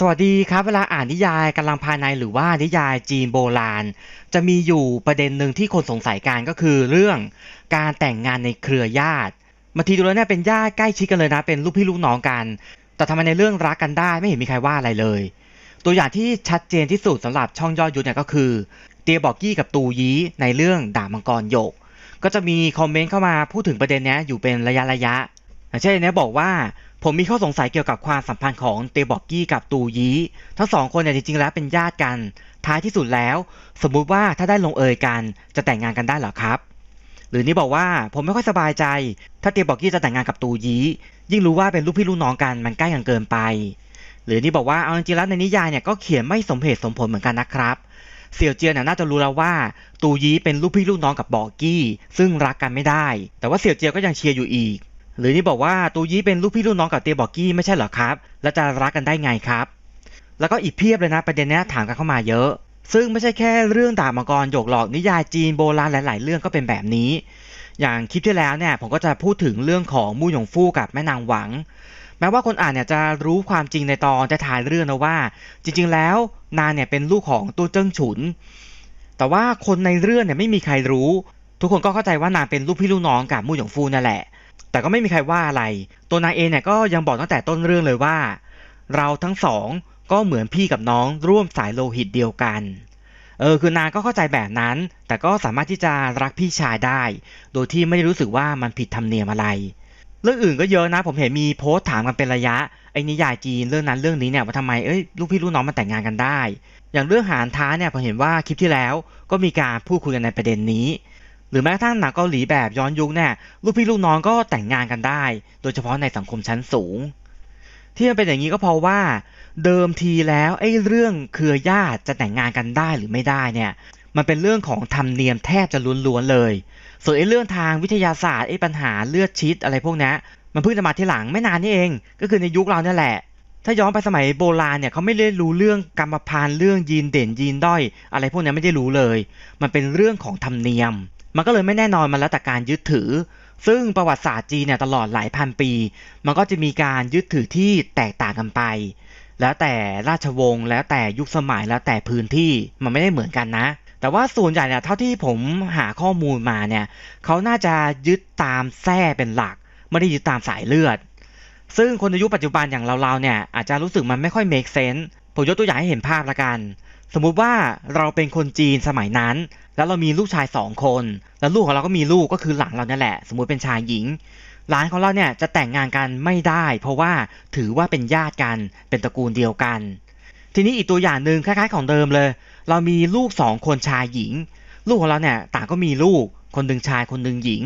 สวัสดีครับเวลาอ่านนิยายกำลังภายในหรือว่านิยายจีนโบราณ จะมีอยู่ประเด็นหนึ่งที่คนสงสัยกันก็คือเรื่องการแต่งงานในเครือญาติบางทีดูแล้วเนี่ยเป็นญาติใกล้ชิดกันเลยนะ เป็นลูกพี่ลูกน้องกัน แต่ทำไมในเรื่องรักกันได้ไม่เห็นมีใครว่าอะไรเลย ตัวอย่างที่ชัดเจนที่สุดสำหรับช่องยอดยุทธเนี่ยก็คือ เตียบอกกี้กับตูยี้ในเรื่องดาบมังกรหยก ก็จะมีคอมเมนต์เข้ามาพูดถึงประเด็นนี้อยู่เป็นระยะระยะ เช่นเนี้ยบอกว่าผมมีข้อสงสัยเกี่ยวกับความสัมพันธ์ของเตบอกกี้กับตูยีทั้งสองคนเนี่ยจริงๆแล้วเป็นญาติกัน ท้ายที่สุดแล้ว สมมุติว่าถ้าได้ลงเอยกันจะแต่งงานกันได้หรอครับ หรือนี่บอกว่าผมไม่ค่อยสบายใจ ถ้าเตบอกกี้จะแต่งงานกับตูยียิ่งรู้ว่าเป็นลูกพี่ลูกน้องกันมันใกล้กันเกินไป หรือนี่บอกว่าเอาจริงๆแล้วในนิยายเนี่ยก็เขียนไม่สมเหตุสมผลเหมือนกันนะครับ เสี่ยวเจียนน่ะน่าจะรู้แล้วว่า ตูยีเป็นลูกพี่ลูกน้องกับบอกกี้ ซึ่งรักกันไม่ได้ แต่ว่าเสี่ยวเจียก็ยังเชียร์อยู่อีก หรือนี่บอกว่าตูยี้เป็นลูกพี่ลูกน้องกับเตียบอกกี้ไม่ใช่เหรอครับ แล้วจะรักกันได้ไงครับ แล้วก็อีกเพียบเลยนะประเด็นนี้ถามกันเข้ามาเยอะ ซึ่งไม่ใช่แค่เรื่องดาบมังกรหยกหรอกนิยายจีนโบราณหลาย ๆ เรื่องก็เป็นแบบนี้ อย่างคลิปที่แล้วเนี่ยผมก็จะพูดถึงเรื่องของมู่หยงฟู่กับแม่นางหวัง แม้ว่าคนอ่านเนี่ยจะรู้ความจริงในตอนจะถ่ายเรื่องนะว่า จริง ๆ แล้วนางเนี่ยเป็นลูกของตู้เจิ้งฉุน แต่ว่าคนในเรื่องเนี่ยไม่มีใครรู้ ทุกคนก็เข้าใจว่านางเป็นลูกพี่ลูกน้องกับมู่หยงฟูนั่นแหละ แต่ก็ไม่มีใครว่าอะไร ตัวนางเองเนี่ยก็ยังบอกตั้งแต่ต้นเรื่องเลยว่า เราทั้งสองก็เหมือนพี่กับน้องร่วมสายโลหิตเดียวกัน เออคือนางก็เข้าใจแบบนั้น แต่ก็สามารถที่จะรักพี่ชายได้ โดยที่ไม่ได้รู้สึกว่ามันผิดธรรมเนียมอะไร เรื่องอื่นก็เยอะนะ ผมเห็นมีโพสต์ถามกันเป็นระยะไอ้นิยายจีนเรื่องนั้นเรื่องนี้เนี่ยว่าทำไมเอ้ยลูกพี่ลูกน้องมาแต่งงานกันได้ อย่างเรื่องหานท้าเนี่ยผมเห็นว่าคลิปที่แล้วก็มีการพูดคุยกันในประเด็นนี้ หรือแม้กระทั่งหนังเกาหลีแบบย้อนยุคเนี่ยลูกพี่ลูกน้องก็แต่งงานกันได้ โดยเฉพาะในสังคมชั้นสูง ที่มันเป็นอย่างนี้ก็เพราะว่า เดิมทีแล้วไอ้เรื่องเครือญาติจะแต่งงานกันได้หรือไม่ได้เนี่ยมันเป็นเรื่องของธรรมเนียมแทบจะล้วนๆเลย ส่วนไอ้เรื่องทางวิทยาศาสตร์ไอ้ปัญหาเลือดชิดอะไรพวกนี้มันเพิ่งจะมาที่หลังไม่นานนี่เอง ก็คือในยุคเราเนี่ยแหละ ถ้าย้อนไปสมัยโบราณเนี่ยเขาไม่ได้รู้เรื่องกรรมพันธุ์เรื่องยีนเด่นยีนด้อย อะไรพวกนี้ไม่ได้รู้เลย มันเป็นเรื่องของธรรมเนียม มันก็เลยไม่แน่นอนมันแล้วแต่การยึดถือ ซึ่งประวัติศาสตร์จีนเนี่ยตลอดหลายพันปี มันก็จะมีการยึดถือที่แตกต่างกันไป แล้วแต่ราชวงศ์แล้วแต่ยุคสมัยแล้วแต่พื้นที่มันไม่ได้เหมือนกันนะ แต่ว่าส่วนใหญ่เนี่ยเท่าที่ผมหาข้อมูลมาเนี่ยเขาน่าจะยึดตามแท้เป็นหลัก ไม่ได้ยึดตามสายเลือด ซึ่งคนในยุคปัจจุบันอย่างเราๆเนี่ยอาจจะรู้สึกมันไม่ค่อย make sense ผมยกตัวอย่างให้เห็นภาพละกัน สมมุติว่าเราเป็นคนจีนสมัยนั้น แล้วเรามีลูกชายสองคน แล้วลูกของเราก็มีลูกก็คือหลานเราเนี่ยแหละ สมมุติเป็นชายหญิง หลานของเราเนี่ยจะแต่งงานกันไม่ได้ เพราะว่าถือว่าเป็นญาติกันเป็นตระกูลเดียวกัน ทีนี้อีกตัวอย่างหนึ่งคล้ายๆของเดิมเลย เรามีลูกสองคนชายหญิง ลูกของเราเนี่ยต่างก็มีลูกคนหนึ่งชายคนหนึ่งหญิง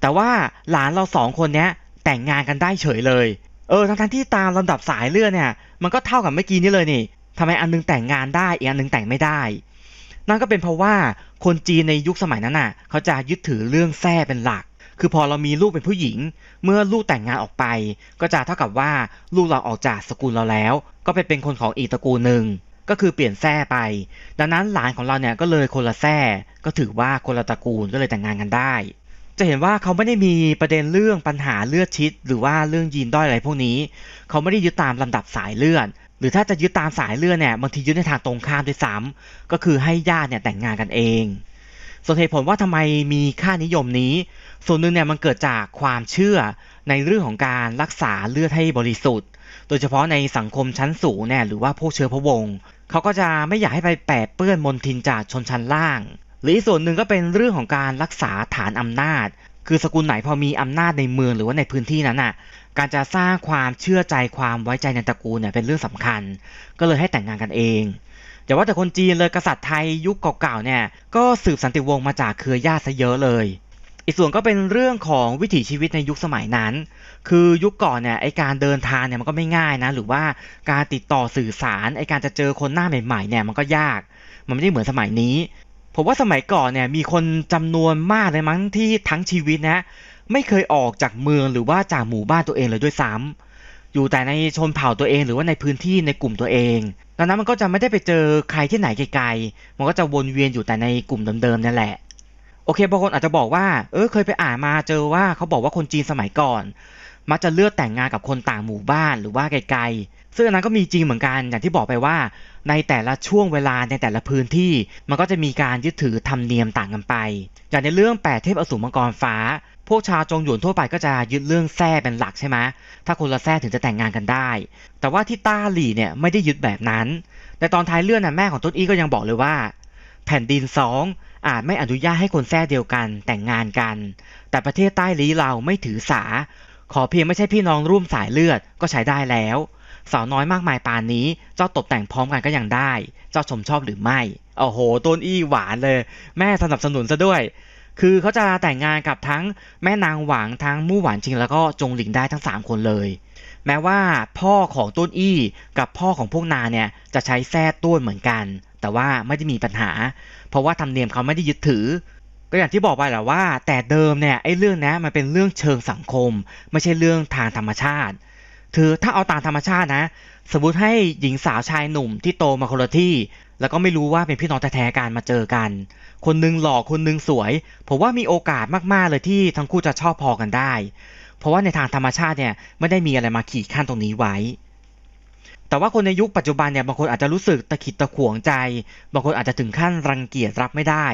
แต่ว่าหลานเราสองคนเนี้ยแต่งงานกันได้เฉยเลยเออทั้งๆที่ตามลำดับสายเลือดเนี่ยมันก็เท่ากับเมื่อกี้นี้เลยนี่ ทำไมอันนึงแต่งงานได้อีกอันนึงแต่งไม่ได้ นั่นก็เป็นเพราะว่าคนจีนในยุคสมัยนั้นน่ะ เขาจะยึดถือเรื่องแท้เป็นหลัก คือพอเรามีลูกเป็นผู้หญิง เมื่อลูกแต่งงานออกไป ก็จะเท่ากับว่าลูกเราออกจากสกุลเราแล้ว ก็ไปเป็นคนของอีกตระกูลหนึ่งก็คือเปลี่ยนแท้ไป ดังนั้นหลานของเราเนี่ยก็เลยคนละแท้ก็ถือว่าคนละตระกูลก็เลยแต่งงานกันได้ จะเห็นว่าเขาไม่ได้มีประเด็นเรื่องปัญหาเลือดชิด หรือว่าเรื่องยีนด้อยอะไรพวกนี้ เขาไม่ได้ยึดตามลำดับสายเลือด หรือถ้าจะยึดตามสายเลือดเนี่ยบางทียึดในทางตรงข้ามด้วยซ้ำก็คือให้ญาติเนี่ยแต่งงานกันเอง ส่วนเหตุผลว่าทำไมมีค่านิยมนี้ ส่วนหนึ่งเนี่ยมันเกิดจากความเชื่อในเรื่องของการรักษาเลือดให้บริสุทธิ์ โดยเฉพาะในสังคมชั้นสูงเนี่ยหรือว่าพวกเชื้อพระวงศ์เขาก็จะไม่อยากให้ไปแปดเปื้อนมนทินจากชนชั้นล่าง หรืออีกส่วนหนึ่งก็เป็นเรื่องของการรักษาฐานอำนาจ คือสกุลไหนพอมีอำนาจในเมืองหรือว่าในพื้นที่นั้นน่ะ การจะสร้างความเชื่อใจความไว้ใจในตระกูลเนี่ยเป็นเรื่องสำคัญ ก็เลยให้แต่งงานกันเองอย่าว่าแต่คนจีนเลยกษัตริย์ไทยยุคเก่าๆเนี่ยก็สืบสันติวงศ์มาจากเครือญาติซะเยอะเลย อีกส่วนก็เป็นเรื่องของวิถีชีวิตในยุคสมัยนั้น คือยุคก่อนเนี่ยไอการเดินทางเนี่ยมันก็ไม่ง่ายนะ หรือว่าการติดต่อสื่อสารไอการจะเจอคนหน้าใหม่ๆเนี่ยมันก็ยาก มันไม่ได้เหมือนสมัยนี้ผมว่าสมัยก่อนเนี่ยมีคนจำนวนมากเลยมั้งที่ทั้งชีวิตนะ ไม่เคยออกจากเมืองหรือว่าจากหมู่บ้านตัวเองเลยด้วยซ้ำอยู่แต่ในชนเผ่าตัวเองหรือว่าในพื้นที่ในกลุ่มตัวเองดังนั้นมันก็จะไม่ได้ไปเจอใครที่ไหนไกลๆ มันก็จะวนเวียนอยู่แต่ในกลุ่มเดิมๆนั่นแหละ โอเคบางคนอาจจะบอกว่า เออเคยไปอ่านมาเจอว่าเขาบอกว่าคนจีนสมัยก่อน มักจะเลือกแต่งงานกับคนต่างหมู่บ้านหรือว่าไกลๆ ซึ่งอันนั้นก็มีจริงเหมือนกันอย่างที่บอกไปว่า ในแต่ละช่วงเวลาในแต่ละพื้นที่ มันก็จะมีการยึดถือธรรมเนียมต่างกันไป อย่างในเรื่องแปดเทพอสูรมังกรฟ้า พวกชาวจงหยวนทั่วไปก็จะยึดเรื่องแท้เป็นหลักใช่ไหมถ้าคนละแท้ถึงจะแต่งงานกันได้ แต่ว่าที่ต้าหลี่เนี่ยไม่ได้ยึดแบบนั้น แต่ตอนท้ายเรื่องน่ะแม่ของต้นอี้ก็ยังบอกเลยว่า แผ่นดินสองอาจไม่อนุญาตให้คนแท้เดียวกันแต่งงานกัน แต่ประเทศใต้ลี้เราไม่ถือสา ขอเพียงไม่ใช่พี่น้องร่วมสายเลือดก็ใช้ได้แล้ว สาวน้อยมากมายปานนี้ เจ้าตกแต่งพร้อมกันก็ยังได้ เจ้าชมชอบหรือไม่โอ้โหต้นอี้หวานเลย แม่สนับสนุนซะด้วย คือเขาจะแต่งงานกับทั้งแม่นางหวังทั้งมู่หวานชิงแล้วก็จงหลิงได้ทั้ง 3 คนเลย แม้ว่าพ่อของต้นอี้กับพ่อของพวกนาเนี่ยจะใช้แท้ต้วนเหมือนกัน แต่ว่าไม่ได้มีปัญหา เพราะว่าธรรมเนียมเขาไม่ได้ยึดถือ ก็อย่างที่บอกไปแหละว่า แต่เดิมเนี่ยไอ้เรื่องนี้มันเป็นเรื่องเชิงสังคม ไม่ใช่เรื่องทางธรรมชาติคือถ้าเอาตามธรรมชาตินะ สมมติให้หญิงสาวชายหนุ่มที่โตมาคนละที่ แล้วก็ไม่รู้ว่าเป็นพี่น้องแท้ๆกันมาเจอกัน คนหนึงหล่อคนหนึงสวย ผมว่ามีโอกาสมากๆเลยที่ทั้งคู่จะชอบพอกันได้ เพราะว่าในทางธรรมชาติเนี่ยไม่ได้มีอะไรมาขีดขั้นตรงนี้ไว้แต่ว่าคนในยุคปัจจุบันเนี่ยบางคนอาจจะรู้สึกตะขิดตะขวงใจ บางคนอาจจะถึงขั้นรังเกียจรับไม่ได้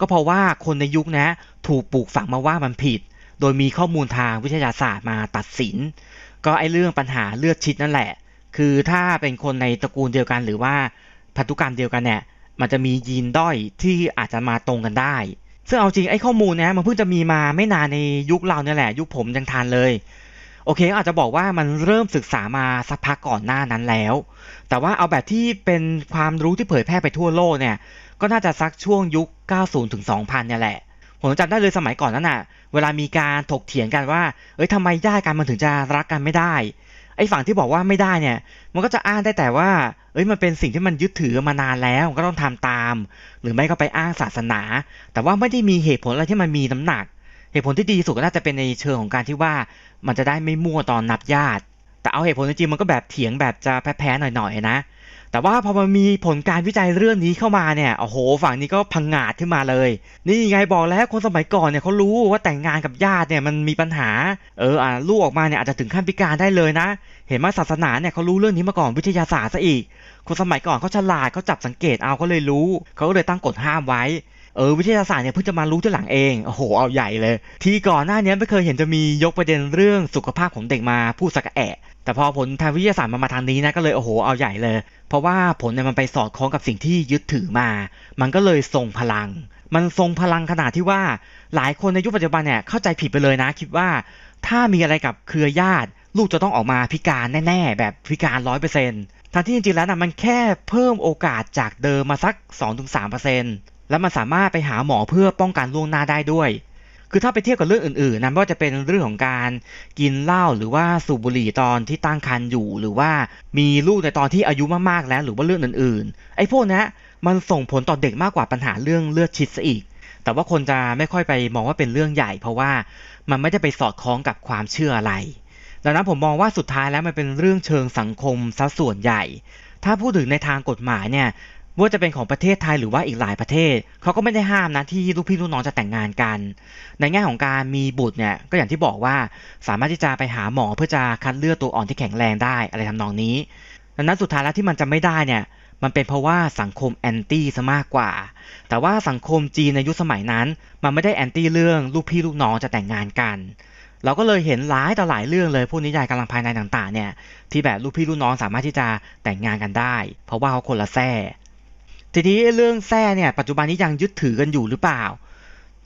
ก็เพราะว่าคนในยุคนะถูกปลูกฝังมาว่ามันผิด โดยมีข้อมูลทางวิทยาศาสตร์มาตัดสิน ก็ไอเรื่องปัญหาเลือดชิดนั่นแหละ คือถ้าเป็นคนในตระกูลเดียวกันหรือว่าพันธุกรรมเดียวกันเนี่ยมันจะมียีนด้อยที่อาจจะมาตรงกันได้ ซึ่งเอาจริงไอ้ข้อมูลเนี้ยมันเพิ่งจะมีมาไม่นานในยุคเราเนี่ยแหละ ยุคผมยังทันเลย โอเคอาจจะบอกว่ามันเริ่มศึกษามาสักพักก่อนหน้านั้นแล้ว แต่ว่าเอาแบบที่เป็นความรู้ที่เผยแพร่ไปทั่วโลกเนี่ย ก็น่าจะสักช่วงยุค 90ถึง2000 เนี่ยแหละ ผมจำได้เลยสมัยก่อนนั้นน่ะ เวลามีการถกเถียงกันว่า เอ้ยทำไมญาติกันมันถึงจะรักกันไม่ได้ ไอ้ฝั่งที่บอกว่าไม่ได้เนี่ย มันก็จะอ้างได้แต่ว่า เอ้ยมันเป็นสิ่งที่มันยึดถือมานานแล้วก็ต้องทำตาม หรือไม่ก็ไปอ้างศาสนา แต่ว่าไม่ได้มีเหตุผลอะไรที่มันมีน้ำหนัก เหตุผลที่ดีที่สุดก็น่าจะเป็นในเชิงของการที่ว่ามันจะได้ไม่มั่วตอนนับญาติ แต่เอาเหตุผลจริงมันก็แบบเถียงแบบจะแพ้ๆหน่อยๆนะ แต่ว่าพอมันมีผลการวิจัยเรื่องนี้เข้ามาเนี่ยโอ้โหฝั่งนี้ก็พังงาดขึ้นมาเลย นี่ไงบอกแล้วคนสมัยก่อนเนี่ยเขารู้ว่าแต่งงานกับญาติเนี่ยมันมีปัญหาเอออ่าลูกออกมาเนี่ยอาจจะถึงขั้นพิการได้เลยนะ เห็นไหมศาสนาเนี่ยเขารู้เรื่องนี้มาก่อนวิทยาศาสตร์ซะอีก คนสมัยก่อนเขาฉลาดเขาจับสังเกตเอาเขาเลยรู้เขาก็เลยตั้งกฎห้ามไว้ เออวิทยาศาสตร์เนี่ยเพิ่งจะมารู้ที่หลังเองโอ้โหเอาใหญ่เลย ทีก่อนหน้านี้ไม่เคยเห็นจะมียกประเด็นเรื่องสุขภาพของเด็กมาพูดสักแอะแต่พอผลทางวิทยาศาสตร์มันมาทางนี้นะก็เลยโอ้โหเอาใหญ่เลย เพราะว่าผลเนี่ยมันไปสอดคล้องกับสิ่งที่ยึดถือมา มันก็เลยทรงพลัง มันทรงพลังขนาดที่ว่า หลายคนในยุคปัจจุบันเนี่ยเข้าใจผิดไปเลยนะ คิดว่า ถ้ามีอะไรกับเครือญาติ ลูกจะต้องออกมาพิการแน่ๆ แบบพิการร้อยเปอร์เซ็นต์ทั้งที่จริงๆแล้วนะมันแค่เพิ่มโอกาสจากเดิมมาสัก 2-3% แล้วมันสามารถไปหาหมอเพื่อป้องกันล่วงหน้าได้ด้วย คือถ้าไปเทียบกับเรื่องอื่นๆนะไม่ว่าจะเป็นเรื่องของการกินเหล้าหรือว่าสูบบุหรี่ตอนที่ตั้งครรภ์อยู่ หรือว่ามีลูกในตอนที่อายุมากๆแล้ว หรือว่าเรื่องอื่นๆ ไอ้พวกนี้มันส่งผลต่อเด็กมากกว่าปัญหาเรื่องเลือดชิดซะอีก แต่ว่าคนจะไม่ค่อยไปมองว่าเป็นเรื่องใหญ่ เพราะว่ามันไม่ได้ไปสอดคล้องกับความเชื่ออะไรดังนั้นผมมองว่าสุดท้ายแล้วมันเป็นเรื่องเชิงสังคมซะส่วนใหญ่ ถ้าพูดถึงในทางกฎหมายเนี่ย ว่าจะเป็นของประเทศไทยหรือว่าอีกหลายประเทศเขาก็ไม่ได้ห้ามนะที่ลูกพี่ลูกน้องจะแต่งงานกัน ในแง่ของการมีบุตรเนี่ยก็อย่างที่บอกว่าสามารถที่จะไปหาหมอเพื่อจะคัดเลือกตัวอ่อนที่แข็งแรงได้อะไรทำนองนี้ดังนั้นสุดท้ายแล้วที่มันจะไม่ได้เนี่ยมันเป็นเพราะว่าสังคมแอนตี้ซะมากกว่า แต่ว่าสังคมจีนในยุคสมัยนั้น มันไม่ได้แอนตี้เรื่องลูกพี่ลูกน้องจะแต่งงานกัน เราก็เลยเห็นหลายต่อหลายเรื่องเลยพวกนิยายกำลังภายในต่างๆเนี่ยที่แบบลูกพี่ลูกน้องสามารถที่จะแต่งงานกันได้ เพราะว่าเขาคนละแท้ ทีนี้เรื่องแท้เนี่ยปัจจุบันนี้ยังยึดถือกันอยู่หรือเปล่า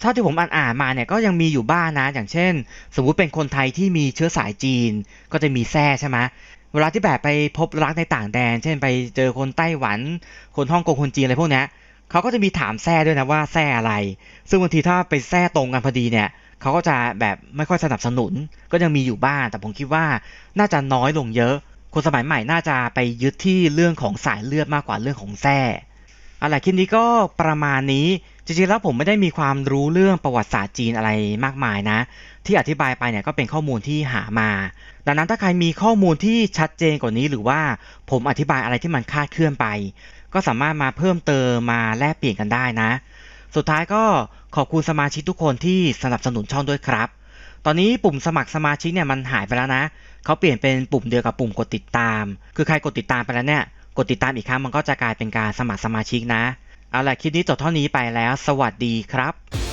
เท่าที่ผมอ่านอ่านมาเนี่ยก็ยังมีอยู่บ้างนะ อย่างเช่น สมมุติเป็นคนไทยที่มีเชื้อสายจีน ก็จะมีแท้ใช่ไหมเวลาที่แบบไปพบรักในต่างแดน เช่น ไปเจอคนไต้หวัน คนฮ่องกงคนจีนอะไรพวกนี้เขาก็จะมีถามแท้ด้วยนะว่าแท้อะไร ซึ่งบางทีถ้าไปแท้ตรงกันพอดีเนี่ยเขาก็จะแบบไม่ค่อยสนับสนุน ก็ยังมีอยู่บ้าง แต่ผมคิดว่าน่าจะน้อยลงเยอะ คนสมัยใหม่น่าจะไปยึดที่เรื่องของสายเลือดมากกว่าเรื่องของแท้ อะไรคลิปนี้ก็ประมาณนี้จริงๆแล้วผมไม่ได้มีความรู้เรื่องประวัติศาสตร์จีนอะไรมากมายนะ ที่อธิบายไปเนี่ยก็เป็นข้อมูลที่หามา ดังนั้นถ้าใครมีข้อมูลที่ชัดเจนกว่านี้ หรือว่าผมอธิบายอะไรที่มันคาดเคลื่อนไป ก็สามารถมาเพิ่มเติมมาแลกเปลี่ยนกันได้นะ สุดท้ายก็ขอบคุณสมาชิกทุกคนที่สนับสนุนช่องด้วยครับ ตอนนี้ปุ่มสมัครสมาชิกเนี่ยมันหายไปแล้วนะเขาเปลี่ยนเป็นปุ่มเดียวกับปุ่มกดติดตาม คือใครกดติดตามไปแล้วเนี่ย กดติดตามอีกครั้งมันก็จะกลายเป็นการสมัครสมาชิกนะ เอาล่ะคลิปนี้จบเท่านี้ไปแล้ว สวัสดีครับ